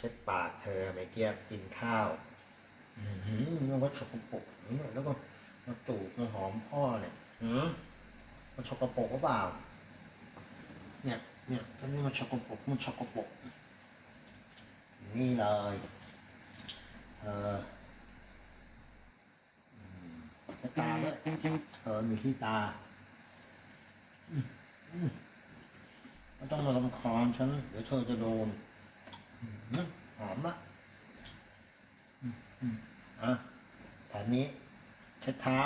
เช็ดปากเธอไม่เกียกินข้าวอือหือแล้วก็ฉกปกนี่แล้วก็มาตูดมาหอมพ่อเนี่ยหืมันฉกปรกหรือเปล่า เนี่ย เนี่ยตอนนี้มันฉกปกมันฉกปกนี่เลยเออตาด้วยเออมีที่ตาอืมไม่ต้องมาลำคาญฉันเดี๋ยวเธอจะโดน หอมละอะแผนนี้เช็ดเท้า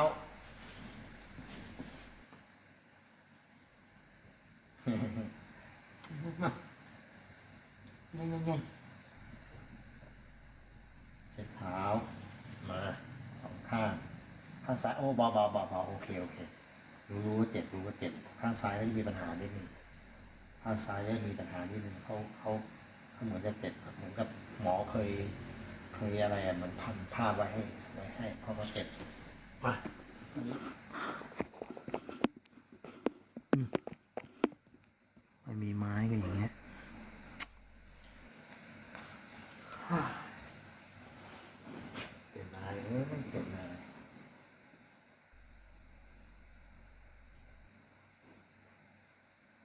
เช็ดเท้า มาสองข้าง ข้างซ้ายโอ้เบาเบาเบาเบาโอเคโอเครู้รู้ว่าเจ็บรู้ว่าเจ็บข้างซ้ายก็จะมีปัญหานิดนึงข้างซ้ายจะมีปัญหานิดนึงเขาเขา เขาเหมือนจะเจ็บเหมือนกับหมอเคย เคยอะไรอะมันพันผ้าไว้ให้ไว้ให้เพราะเขาเจ็บมาอันนี้อืมไม่มีไม้ก็อย่างเงี้ย เป็นนายเออไม่เป็นนาย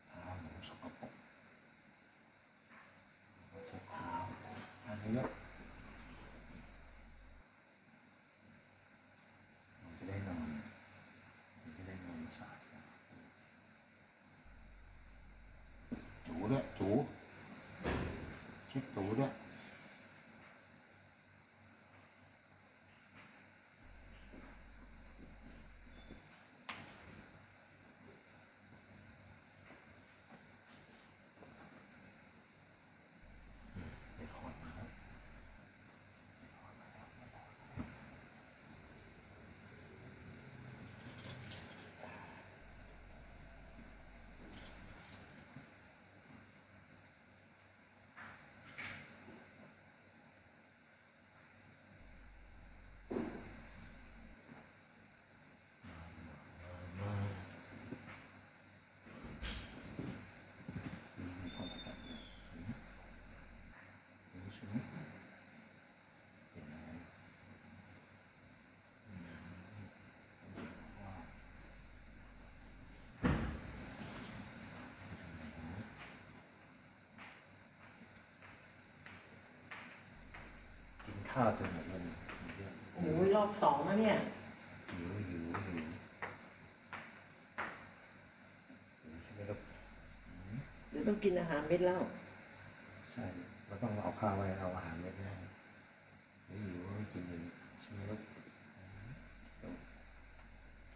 เท้าหนูสกปรกเช็ดเท้า อันนี้ด้วยมันจะได้นอนมันจะได้นอนสะอาดถูด้วยถูเช็ดถูด้วย ไปขอดมาครับมามีความสำคัญรู้ใช่ไหมเป็นอะไรว่ากิน ข้าวจนหมดแล้วเรื่องโอ้ยรอบสองแล้วเนี่ยหิวหิวหิวหิวใช่ไหมครับเดี๋ยวต้องกินอาหารเม็ดแล้ว ใช่เราต้องเอาข้าวไว้เอาอาหารไว้ให้หิวก็ไม่กินเลยใช่ไหมลูก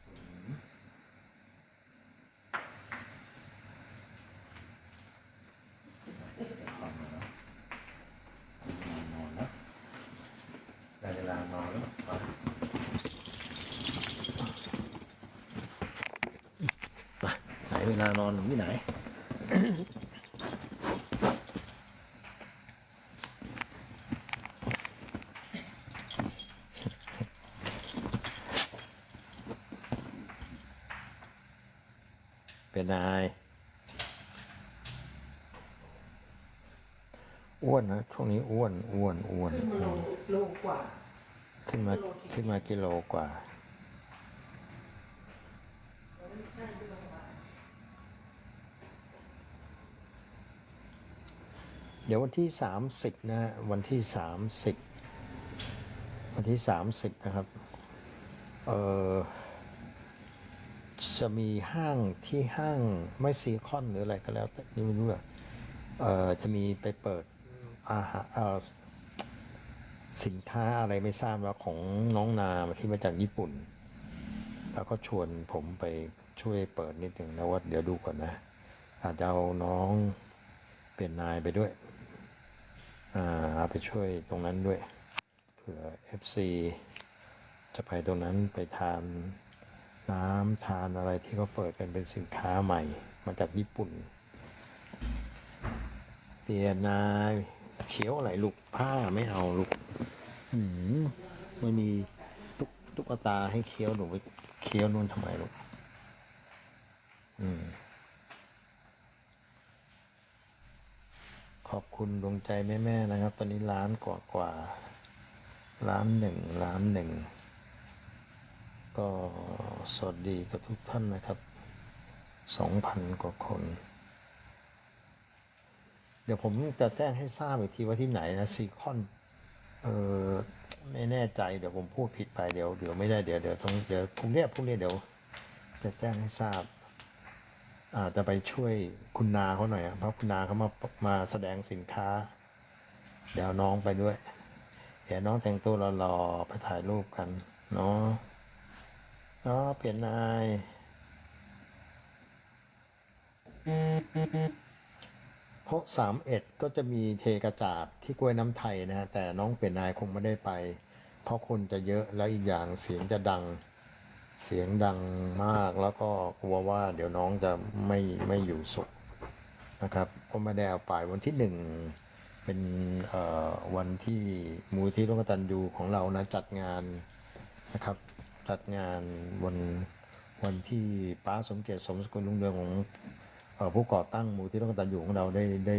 อืมขอนอนแล้วนอนแล้วได้เวลานอนแล้วมามาไห นเวลานอนหนูที่ไหน เป็นนายอ้วนนะช่วงนี้อ้วนอ้วนอ้วน ขึ้นมาโลโลกว่าขึ้นมาขึ้นมากิโลกว่า เดี๋ยววันที่สามสิบนะฮะวันที่สามสิบวันที่สามสิบนะครับ เออจะมีห้างที่ห้างไม่ซีคอนหรืออะไรก็แล้ว แต่นี่ไม่รู้อะเออจะมีไปเปิดอาหารเออสินค้าอะไรไม่ทราบแล้วของน้องนาที่มาจากญี่ปุ่น แล้วก็ชวนผมไปช่วยเปิดนิดหนึ่งนะว่าเดี๋ยวดูก่อนนะ อาจจะเอาน้องเปลี่ยนนายไปด้วย เอาไปช่วยตรงนั้นด้วย เผื่อ FC จะไปตรงนั้นไปทานน้ำทานอะไรที่เขาเปิดกันเป็นสินค้าใหม่ มาจากญี่ปุ่นเปลี่ยนายเขียวอะไรลูกผ้าไม่เอาลูกหืมไม่มีตุ๊กตุ๊กตาให้เคี้ยวหนูไปเคี้ยวนู่นทำไมลูกอืม ขอบคุณดวงใจแม่ๆนะครับ ตอนนี้ล้านกว่ากว่าล้านหนึ่งล้านหนึ่งก็สวัสดีกับทุกท่านนะครับสองพันกว่าคน เดี๋ยวผมจะแจ้งให้ทราบอีกทีว่าที่ไหนนะซีคอนเออไม่แน่ใจเดี๋ยวผมพูดผิดไปเดี๋ยวเดี๋ยวไม่ได้เดี๋ยวเดี๋ยวต้องเดี๋ยวพรุ่งนี้พรุ่งนี้เดี๋ยวจะแจ้งให้ทราบ อาจจะไปช่วยคุณนาเขาหน่อยเพราะคุณนาเขามามาแสดงสินค้า เดี๋ยวน้องไปด้วย เดี๋ยวน้องแต่งตัวหล่อๆไปถ่ายรูปกันเนาะเนาะเปลี่ยนนายเพราะสามเอ็ดก็จะมีเทกระจาดที่กล้วยน้ำไทยนะฮะแต่น้องเปลี่ยนนายคงไม่ได้ไป เพราะคนจะเยอะแล้วอีกอย่างเสียงจะดัง เสียงดังมากแล้วก็กลัวว่าเดี๋ยวน้องจะไม่ไม่อยู่สุขนะครับก็ไม่ได้เอาไปวันที่หนึ่งเป็นเอ่อวันที่มูลที่ร่วมกตันยูของเรานะจัดงานนะครับ จัดงานวันวันที่ป้าสมเกียรติสมสกุลลุงเรืองของผู้ก่อตั้งมูลที่ร่วมกตันยูของเราได้ได้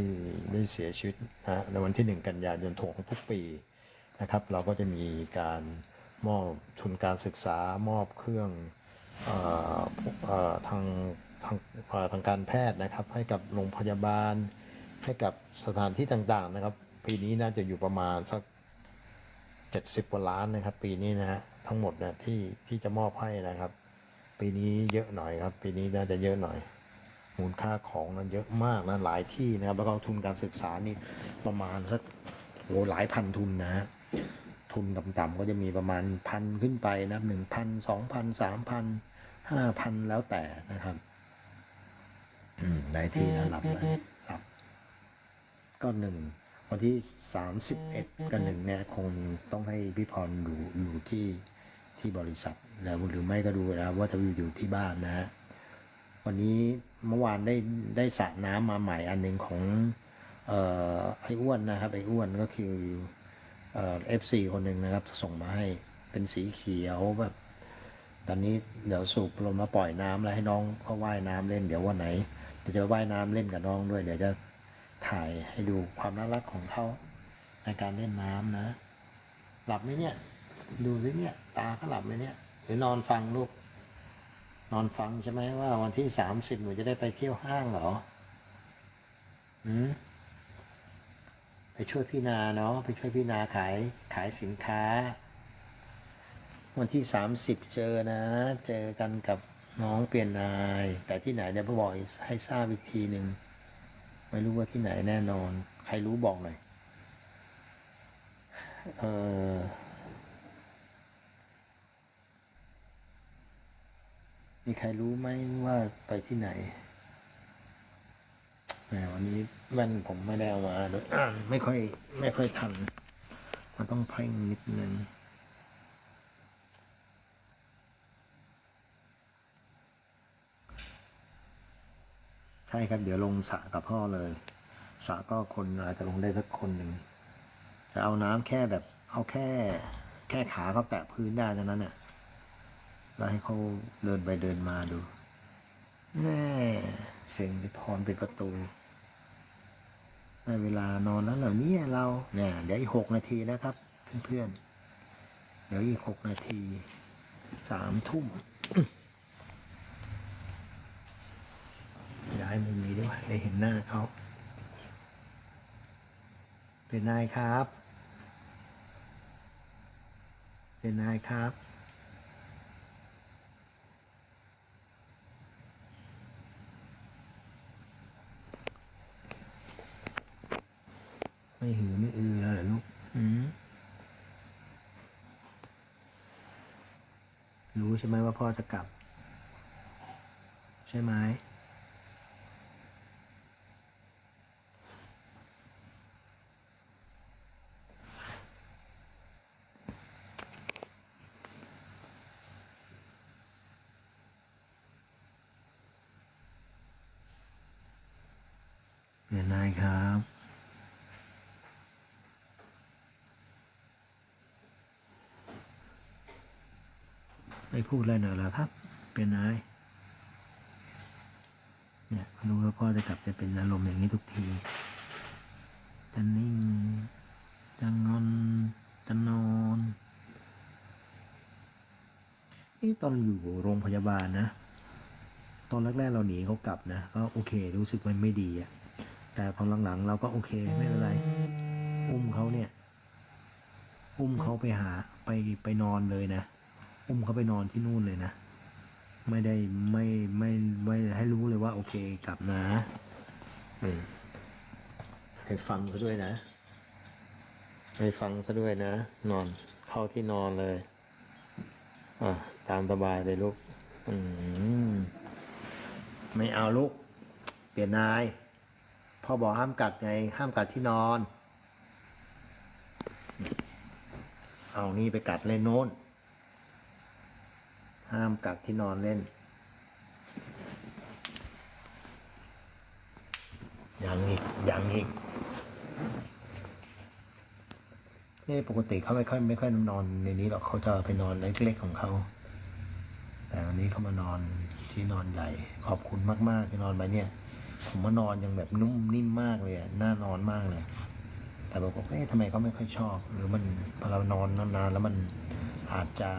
ได้เสียชีวิตนะในวันที่หนึ่งกันยายนของทุกปีนะครับ เราก็จะมีการ มอบทุนการศึกษามอบเครื่องออทางทางทางการแพทย์นะครับ ให้กับโรงพยาบาล ให้กับสถานที่ต่างๆนะครับ ปีนี้น่าจะอยู่ประมาณสัก 70กว่าล้านนะครับ ปีนี้นะฮะทั้งหมดนะที่ที่จะมอบให้นะครับ ปีนี้เยอะหน่อยครับ ปีนี้น่าจะเยอะหน่อย มูลค่าของนั้นเยอะมากนะหลายที่นะครับแล้วก็ทุนการศึกษานี่ประมาณสักโอ้หลายพันทุนนะฮะ ทุนต่ำๆก็จะมีประมาณพันขึ้นไปนะหนึ่งพันสองพันสามพันห้าพันแล้วแต่นะครับอืมได้ที่นะรับเลยรับ ก็หนึ่งวันที่สามสิบเอ็ดกับหนึ่งเนี่ยคงต้องให้พี่พรอยู่อยู่ที่ที่บริษัท แล้วหรือไม่ก็ดูแล้วว่าจะอยู่อยู่ที่บ้านนะฮะวันนี้เมื่อวานได้ได้สระน้ำมาใหม่อันหนึ่งของ เอ่อไอ้อ้วนนะครับไอ้อ้วนก็คือ เอฟซีคนหนึ่งนะครับ ส่งมาให้เป็นสีเขียวแบบ ตอนนี้เดี๋ยวสูบลมมาปล่อยน้ำแล้วให้น้องเขาว่ายน้ำเล่นเดี๋ยววันไหนเดี๋ยวจะว่ายน้ำเล่นกับน้องด้วย เดี๋ยวจะถ่ายให้ดูความน่ารักของเขาในการเล่นน้ำนะ หลับไหมเนี่ย ดูสิเนี่ย ตาเขาหลับไหมเนี่ยหรือนอนฟังลูก นอนฟังใช่ไหมว่าวันที่สามสิบหนูจะได้ไปเที่ยวห้างเหรออืม ไปช่วยพี่นาเนาะไปช่วยพี่นาขายขายสินค้า วันที่ 30 เจอนะ เจอกันกับน้องเปลี่ยนนาย แต่ที่ไหนเดี๋ยวพ่อบอกให้ทราบอีกทีหนึ่งไม่รู้ว่าที่ไหนแน่นอน ใครรู้บอกหน่อยเออมีใครรู้ไหมว่าไปที่ไหน แหมวันนี้แว่นผมไม่ได้เอามาด้วยอ่านไม่ค่อย ไม่ค่อยทัน มันต้องเพ่งนิดนึงใช่ครับ เดี๋ยวลงสระกับพ่อเลยสระก็คนอาจจะลงได้สักคนหนึ่งจะเอาน้ำแค่แบบ เอาแค่ แค่ขาเขาแตะพื้นได้เท่านั้นเนี่ยแล้วให้เขาเดินไปเดินมาดูแม่ เสียงพรเป็นประตูได้เวลานอนแล้วเหรอเนี่ยเราเนี่ยเดี๋ยวอีกหกนาทีนะครับ เพื่อนๆ เดี๋ยวอีกหกนาทีสามทุ่มย้ายมุมนี้ด้วยได้เห็นหน้าเขา เป็นนายครับ เป็นนายครับ ไม่หือไม่อือแล้วเหรอลูกอืมรู้ใช่ไหมว่าพ่อจะกลับ ใช่ไหม เปลี่ยนนายครับ ไม่พูดอะไรหน่อยเหรอครับ เป็นนายเนี่ยรู้ว่าพ่อจะกลับจะเป็นอารมณ์อย่างนี้ทุกทีจะนิ่งจะงอนจะนอนนี่ตอนอยู่โรงพยาบาลนะ ตอนแรกๆเราหนีเขากลับนะ ก็โอเค รู้สึกมันไม่ดีอะแต่ตอนหลังๆ เราก็โอเคไม่เป็นไร อุ้มเขาเนี่ย อุ้มเขาไปหาไปไปนอนเลยนะ อุ้มเขาไปนอนที่นู่นเลยนะ ไม่ได้ไม่ไม่ไม่ให้รู้เลยว่า โอเคกลับนะให้ฟังซะด้วยนะ ให้ฟังซะด้วยนะ นอนเข้าที่นอนเลย อะตามสบายเลยลูก อืมไม่เอาลูก เปลี่ยนนายพ่อบอกห้ามกัดไง ห้ามกัดที่นอน เอานี่ไปกัดเล่นโน้น ห้ามกัดที่นอนเล่น ยังอีก ยังอีกนี่ปกติเขาไม่ค่อยไม่ค่อยนอนในนี้หรอกเขาจะไปนอนเล็กๆของเขา แต่วันนี้เขามานอนที่นอนใหญ่ ขอบคุณมากๆที่นอนไปเนี่ย ผมมานอนยังแบบนุ่มนิ่มมากเลยน่านอนมากเลย แต่บอกว่าเอ๊ะทำไมเขาไม่ค่อยชอบ หรือมันพอเรานอนนานๆแล้วมันอาจจะ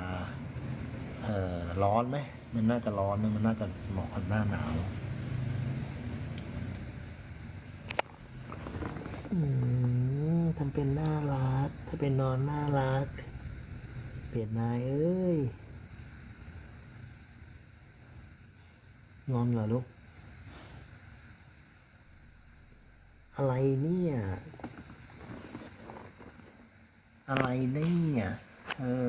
เออร้อนไหมมันน่าจะร้อนไหมมันน่าจะเหมาะกับหน้าหนาวทำเป็นน่ารักถ้าเป็นนอนน่ารักเปลี่ยนนายเอ้ยงอนเหรอลูก อะไรเนี่ย อะไรเนี่ย เออ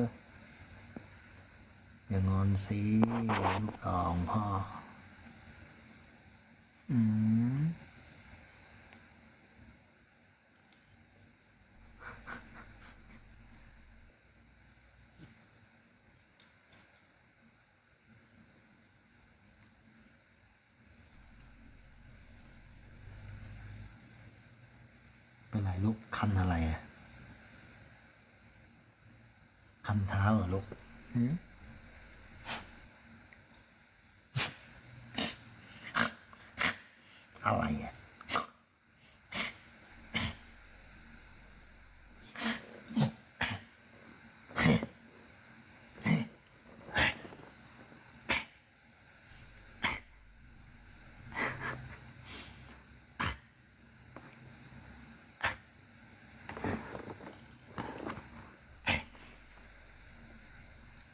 อย่างอนสิลูกตองพ่อ อืมเป็นไรลูกคันอะไรอะคันเท้าเหรอลูกหืม อะไรอะ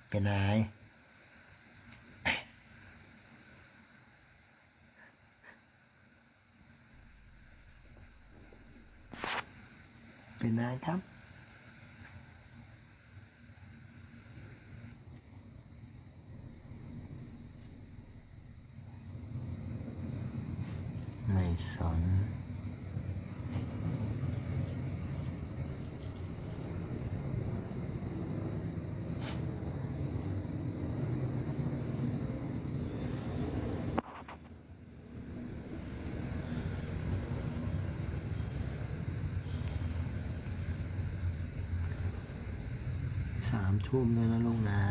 เป็นไรเป็ นไรครับ ไม่สน สามทุ่มแล้วนะลูกนะ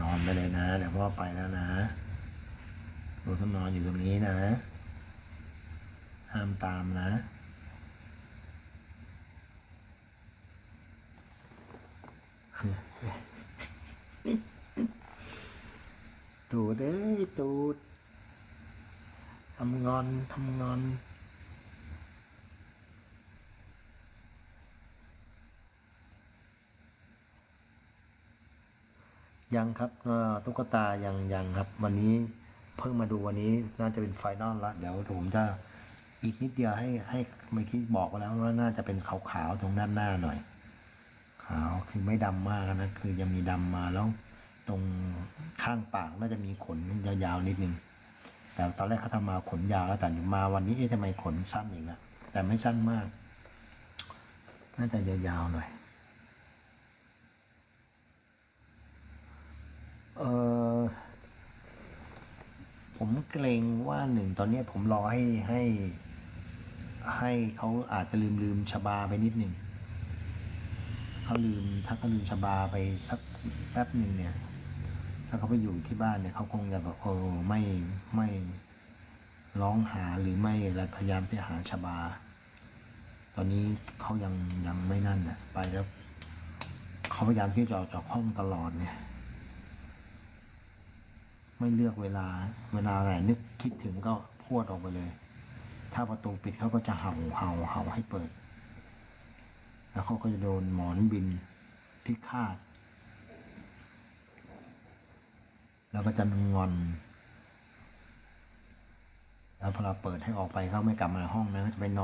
นอนไปเลยนะ เดี๋ยวพ่อไปแล้วนะลูกต้องนอนอยู่ตรงนี้นะ ห้ามตามนะ ตูดเอ้ยตูดทำงอนทำงอนยังครับตุ๊กตายังยังครับ วันนี้เพิ่งมาดูวันนี้น่าจะเป็นไฟนอลละเดี๋ยวผมจะอีกนิดเดียวให้ให้เมื่อกี้บอกแล้วว่าน่าจะเป็นขาวๆตรงด้านหน้าหน่อย ขาวคือไม่ดำมากนะคือยังมีดำมาแล้ว ตรงข้างปากน่าจะมีขนยาวๆนิดนึง แต่ตอนแรกเขาทำมาขนยาวแล้วแต่มาวันนี้เอ๊ะทำไมขนสั้นอีกล้วแต่ไม่สั้นมาก น่าจะยาวๆหน่อย เออผมเกรงว่าหนึ่งตอนนี้ผมรอให้ให้ ให้เขาอาจจะลืมลืมชบาไปนิดหนึ่งเขาลืมถ้าเขาลืมชบาไปสักแป๊บหนึ่งเนี่ยาเขาไปอยู่ที่บ้านเนี่ยเขาคงจะแบบโอ้ไม่ไม่ร้องหาหรือไม่อะไรพยายามที่หาชบา ตอนนี้เขายังยังไม่นั่นน่ะไปแล้วเขาพยายามที่จะออกจากห้องตลอดเนี่ย ไม่เลือกเวลาเวลาไหนนึกคิดถึงก็พวดออกไปเลย ถ้าประตูปิดเขาก็จะเห่าเห่าเห่าให้เปิด แล้วเขาก็จะโดนหมอนบินพิฆาต แล้วก็จะงอน แล้วพอเราเปิดให้ออกไปเขาไม่กลับมาห้องนะจะไปนอน